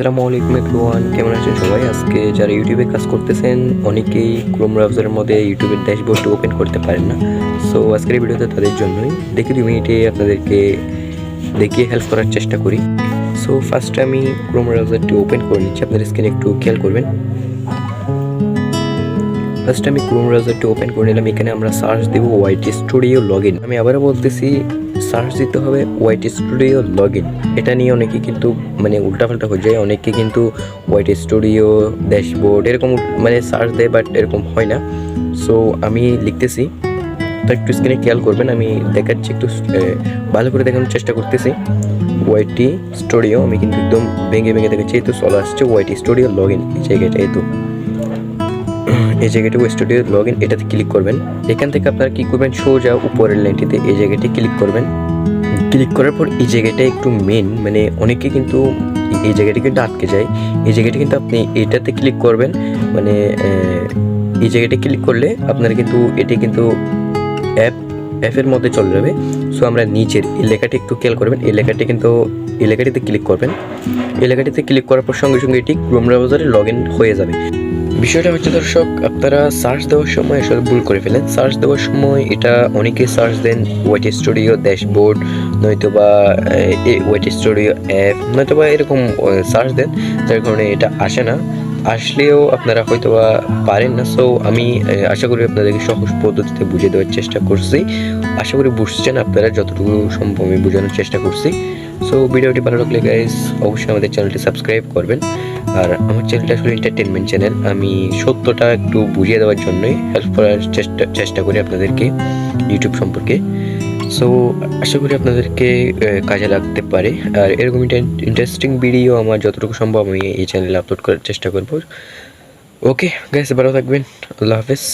আসসালামু আলাইকুম এভরিওয়ান কেমন আছেন সবাই? আজকে যারা ইউটিউবে কাজ করতেছেন, অনেকেই ক্রোম ব্রাউজারের মধ্যে ইউটিউবের ড্যাশবোর্ডটা ওপেন করতে পারেন না। সো আজকের ভিডিওতে তাদের জন্যই দেখি দুই মিনিটে আপনাদেরকে দেখিয়ে হেল্প করার চেষ্টা করি। সো ফার্স্ট আমি ক্রোম ব্রাউজারটি ওপেন করে নিচ্ছি, আপনাদের স্ক্রিনে একটু খেয়াল করবেন। ফার্স্ট আমি ক্রোম ব্রাউজারটি ওপেন করে নিলাম, এখানে আমরা সার্চ দেবো ওয়াইটি স্টুডিও লগ ইন আমি আবারও বলতেছি সার্চ দিতে হবে ওয়াইটি স্টুডিও লগ ইন এটা নিয়ে অনেকে কিন্তু মানে উল্টাপাল্টা হয়ে যায়। অনেকে কিন্তু ওয়াইটি স্টুডিও ড্যাশবোর্ড এরকম মানে সার্চ দেয় বাট এরকম হয় না। সো আমি লিখতেছি। তো একটু স্ক্রিনে খেয়াল করবেন, আমি দেখাচ্ছি একটু ভালো করে দেখানোর চেষ্টা করতেছি। ওয়াইটি স্টুডিও আমি কিন্তু একদম ভেঙে ভেঙে দেখাচ্ছি। এই তো চলে আসছে ওয়াইটি স্টুডিও লগ ইন জায়গাটা, এই তো। এই জায়গাটি স্টুডিও লগ ইন এটাতে ক্লিক করবেন। এখান থেকে আপনারা কি করবেন? সোজা উপরের লাইনটিতে এই জায়গাটি ক্লিক করবেন। ক্লিক করার পর এই জায়গাটা একটু মেন মানে অনেকে কিন্তু এই জায়গাটি কিন্তু আটকে যায়। এই জায়গাটি কিন্তু আপনি এটাতে ক্লিক করবেন মানে এই জায়গাটি ক্লিক করলে আপনার কিন্তু এটি কিন্তু অ্যাপ অ্যাপের মধ্যে চলে যাবে। সো আমরা নিচের এই লেখাটি একটু খেয়াল করবেন। এই লেখাটি কিন্তু, এই লেখাটিতে ক্লিক করবেন। এই লেখাটিতে ক্লিক করার পর সঙ্গে সঙ্গে এটি ক্রোম ব্রাউজারে লগ হয়ে যাবে। বিষয়টা হচ্ছে, দর্শক, আপনারা সার্চ দেওয়ার সময় আসলে ভুল করে ফেলেন। সার্চ দেওয়ার সময় এটা অনেকে সার্চ দেন ওয়েট স্টুডিও ড্যাশবোর্ড নয়তো বা ওয়েট স্টুডিও অ্যাপ নয়তো বা এরকম সার্চ দেন, যার কারণে এটা আসে না। আসলেও আপনারা হয়তো বা পারেন না। সো আমি আশা করি আপনাদেরকে সহজ পদ্ধতিতে বুঝিয়ে দেওয়ার চেষ্টা করছি। আশা করি বুঝছেন আপনারা, যতটুকু সম্ভব আমি বোঝানোর চেষ্টা করছি। সো ভিডিওটি ভালো লাগলে গাইজ অবশ্যই আমাদের চ্যানেলটি সাবস্ক্রাইব করবেন। আর আমার চ্যানেলটা আসলে এন্টারটেনমেন্ট চ্যানেল আমি সত্যটা একটু বুঝিয়ে দেওয়ার জন্যই হেল্প করার চেষ্টা চেষ্টা করি আপনাদেরকে ইউটিউব সম্পর্কে। সো আশা করি আপনাদেরকে কাজে লাগতে পারে। আর এরকম ইন্টারেস্টিং ভিডিও আমার যতটুকু সম্ভব আমি এই চ্যানেলে আপলোড করার চেষ্টা করব। ওকে গাইস ভালো থাকবেন। আল্লাহ হাফেজ।